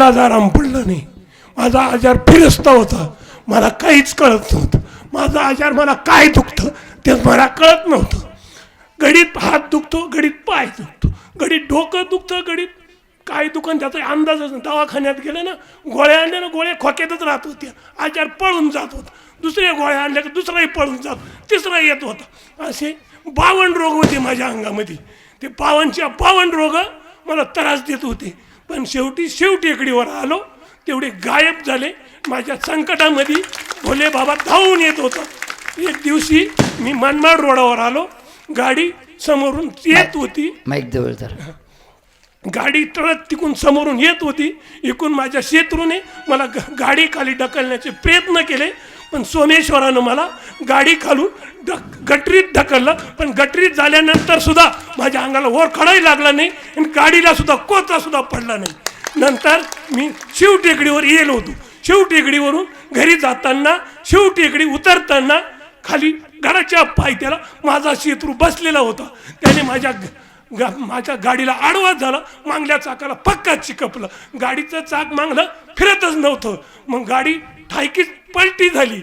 कुठलाच आराम पडला नाही. माझा आजार फिरस्ता होता. मला काहीच कळत नव्हतं. माझा आजार मला काय दुखतं ते मला कळत नव्हतं. गडीत हात दुखतो गडीत पाय दुखतो. गडीत डोकं दुखतं गडीत काय दुकान त्याचा अंदाजच नाही. दवाखान्यात गेलं ना गोळ्या आणल्या ना गोळ्या खोक्यातच राहत होत्या. आजार पळून जात होता. दुसऱ्या गोळ्या आणल्या की दुसराही पळून जात तिसरा येत होता. असे बावन्न रोग होते माझ्या अंगामध्ये. ते पावनच्या पावन रोग मला त्रास देत होते. पण शेवटी शेवटेकडीवर आलो. तेवढे गायब झाले. माझ्या संकटामध्ये भोले बाबा धावून येत होता. एक दिवशी मी मनमाड रोडावर आलो. गाडी समोरून येत होती. माईक जवळ तर गाडी तळत तिकून समोरून येत होती. इकून माझ्या शत्रूने मला गाडी खाली ढकलण्याचे प्रयत्न केले. पण सोमेश्वरानं मला गाडी खालून ढक गटरीत ढकललं. पण गटरीत झाल्यानंतर सुद्धा माझ्या अंगाला ओर खडाही लागला नाही आणि गाडीला सुद्धा कोचा सुद्धा पडला नाही. नंतर मी शिवटेकडीवर येलो होतो. शिवटेकडीवरून घरी जाताना शिवटेकडी उतरताना खाली घराच्या पायथ्याला माझा शत्रू बसलेला होता. त्याने माझ्या ग- गा माझ्या गाडीला आडवा झाला मांगल्या चाकाला पक्का चिकपलं. गाडीचं चाक मागलं फिरतच नव्हतं. मग गाडी ठायकीच पलटी झाली.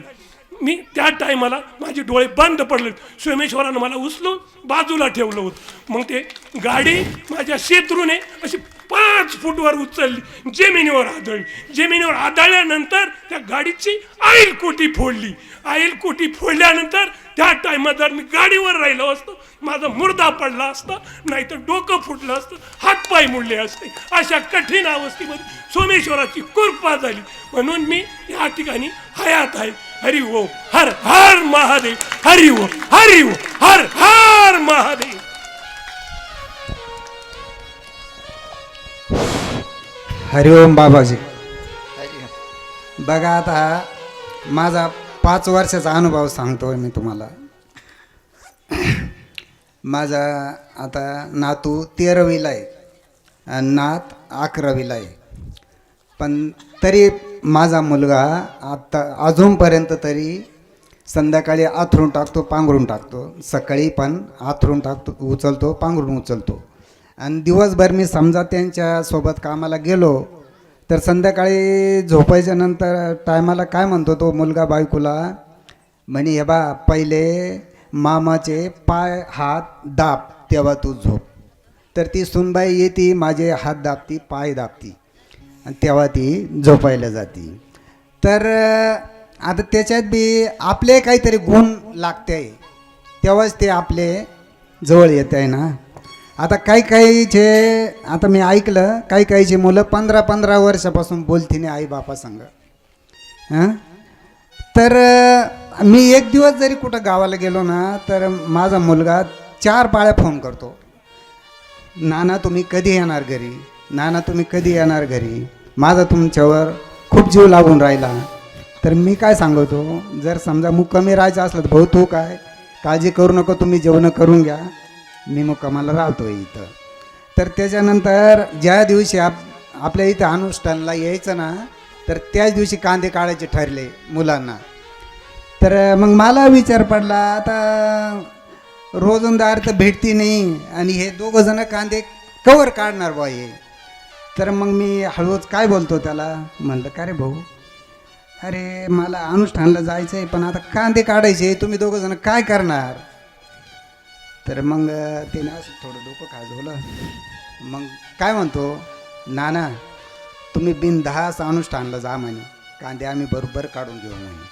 मी त्या टायमाला माझे डोळे बंद पडले. सोमेश्वरानं मला उचलून बाजूला ठेवलं होतं. मग ते गाडी माझ्या शेत्रूने अशी पाच फूटवर उचलली. जमिनीवर आदळली. जमिनीवर आदळल्यानंतर त्या गाडीची आईल कोटी फोडली. आईल कोटी फोडल्यानंतर त्या टायमात जर मी गाडीवर राहिलो असतो माझा मुर्दा पडला असता नाहीतर डोकं फुटलं असतं हातपाय मुडले असते. अशा कठीण अवस्थेमध्ये सोमेश्वराची कृपा झाली. म्हणून मी या ठिकाणी हयात आहे. हरि ओम. हर हर महादेव. हरि ओम. हरि ओम. हर हर महादेव. हरिओम बाबाजी. बघा आता माझा पाच वर्षाचा अनुभव सांगतोय मी तुम्हाला. माझा आता नातू तेरावीला आहे आणि नात अकरावीला आहे. पण तरी माझा मुलगा आता अजूनपर्यंत तरी संध्याकाळी आथरून टाकतो पांघरून टाकतो. सकाळी पण आथरून टाकतो उचलतो पांघरून उचलतो. आणि दिवसभर मी समजा त्यांच्यासोबत कामाला गेलो. तर संध्याकाळी झोपायच्या नंतर टायमाला काय म्हणतो तो मुलगा बायकोला? म्हणे हे बा पहिले मामाचे पाय हात दाब तेव्हा तू झोप. तर ती सुनबाई येते माझे हात दाबती पाय दाबती आणि तेव्हा ती झोपायला जाते. तर आता त्याच्यात बी आपले काहीतरी गुण लागते. तेव्हाच ते आपले जवळ येत आहे ना. आता काही काहीचे आता मी ऐकलं काही काहीचे मुलं पंधरा पंधरा वर्षापासून बोलतीने आई बापा संग. हां? तर मी एक दिवस जरी कुठं गावाला गेलो ना तर माझा मुलगा चार पाळ्या फोन करतो. नाना तुम्ही कधी येणार घरी? नाना तुम्ही कधी येणार घरी? माझा तुमच्यावर खूप जीव लागून राहिला. तर मी काय सांगतो जर समजा मुक्कामी राहायचं असलं तर भाऊ तू काय? काळजी करू नको तुम्ही जेवणं करून घ्या. मी मुक्कामाला राहतो इथं. तर त्याच्यानंतर ज्या दिवशी आप आपल्या इथं अनुष्ठानला यायचं ना तर त्याच दिवशी कांदे काढायचे ठरले मुलांना. तर मग मला विचार पडला आता रोजंदार तर भेटती नाही आणि हे दोघं जण कांदे कवर काढणार बा हे. तर मग मी हळूच काय बोलतो त्याला? म्हणलं का रे भाऊ? अरे मला अनुष्ठानला जायचं आहे पण आता कांदे काढायचे तुम्ही दोघं जण काय करणार? तर मग त्याने असं थोडं डोकं खाजवलं. मग काय म्हणतो नाना तुम्ही बिनधास अनुष्ठानला जा म्हणे. कांदे आम्ही बरोबर काढून घेऊ म्हणे.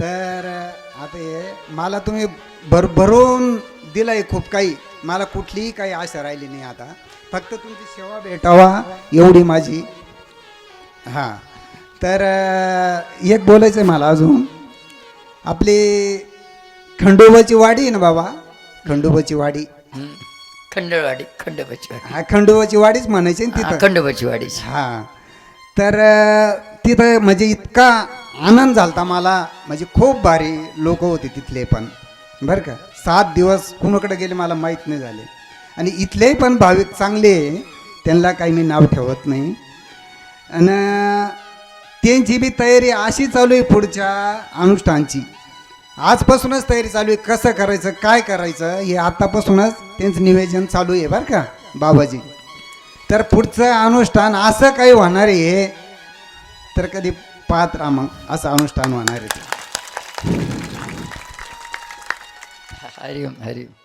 तर आता हे मला तुम्ही भर भरून दिलंय खूप काही. मला कुठलीही काही आशा राहिली नाही आता. फक्त तुमची सेवा भेटावा एवढी माझी. हां. तर एक बोलायचं आहे मला अजून. आपली खंडोबाची वाडी आहे ना बाबा? खंडोबाची वाडी. खंडवाडी खंडोबाची वाडी. हा खंडोबाची वाडीच म्हणायची ना हा, तिथं. खंडोबाची वाडीची. हां. तर अं, तिथं म्हणजे इतका आनंद झालता मला. म्हणजे खूप भारी लोक होते तिथले पण. बरं का? सात दिवस कुणाकडे गेले मला माहीत नाही झाले. आणि इथलेही पण भाविक चांगले आहे. त्यांना काही मी नाव ठेवत नाही. आणि त्यांची बी तयारी अशी चालू आहे पुढच्या अनुष्ठानची. आजपासूनच तयारी चालू आहे. कसं करायचं काय करायचं हे आतापासूनच त्यांचं निवेदन चालू आहे बरं का बाबाजी. तर पुढचं अनुष्ठान असं काही होणार आहे तर कधी पाहत मग असं अनुष्ठान होणार आहे. हरिओम हरिओम.